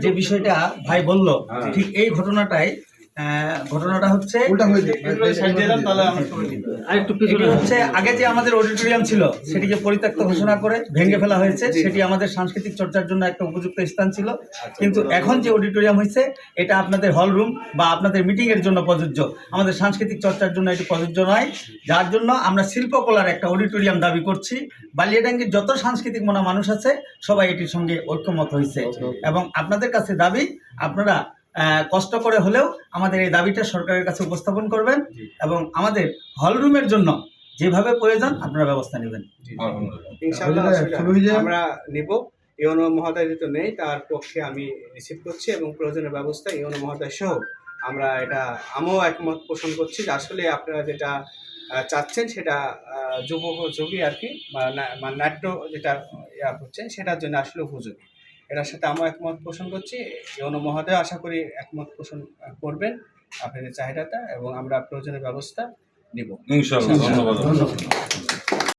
যে বিষয়টা ভাই বলল ঠিক এই ঘটনাটাই ঘটনাটা হচ্ছে হচ্ছে আগে যে আমাদের অডিটোরিয়াম ছিল সেটিকে পরিত্যক্ত ঘোষণা করে ভেঙে ফেলা হয়েছে সেটি আমাদের সাংস্কৃতিক চর্চার জন্য একটা উপযুক্ত স্থান ছিল। কিন্তু এখন যে অডিটোরিয়াম হয়েছে এটা আপনাদের হল রুম বা আপনাদের মিটিং এর জন্য প্রযোজ্য। আমাদের সাংস্কৃতিক চর্চার জন্য এটি প্রযোজ্য নয়। যার জন্য আমরা শিল্পকলার একটা অডিটোরিয়াম দাবি করছি। বালিয়াডাঙ্গির যত সাংস্কৃতিক মনা মানুষ আছে সবাই এটির সঙ্গে ঐক্যমত হয়েছে। এবং আপনাদের কাছে দাবি আপনারা কষ্ট করে হলেও আমাদের এই দাবিটা সরকারের কাছে উপস্থাপন করবেন এবং আমাদের হল রুমের জন্য যেভাবে প্রয়োজন আপনারা ব্যবস্থা নেবেন। আমরা নিব। ইউনো মহোদয় যেহেতু নেই তার পক্ষে আমি রিসিভ করছি এবং প্রয়োজনীয় ব্যবস্থা ইউনো মহোদয় সহ আমরা এটা আমিও একমত পোষণ করছি যে আসলে আপনারা যেটা চাচ্ছেন সেটা আহ, যুব যোগী আর কি বা মানে নাট্য যেটা ইয়া করছেন সেটার জন্য আসলে উপযোগী। এটার সাথে আমার একমত পোষণ করছি। যৌন মহোদয় আশা করি একমত পোষণ করবেন আপনাদের চাহিদাটা এবং আমরা প্রয়োজনীয় ব্যবস্থা নেব। ধন্যবাদ। ধন্যবাদ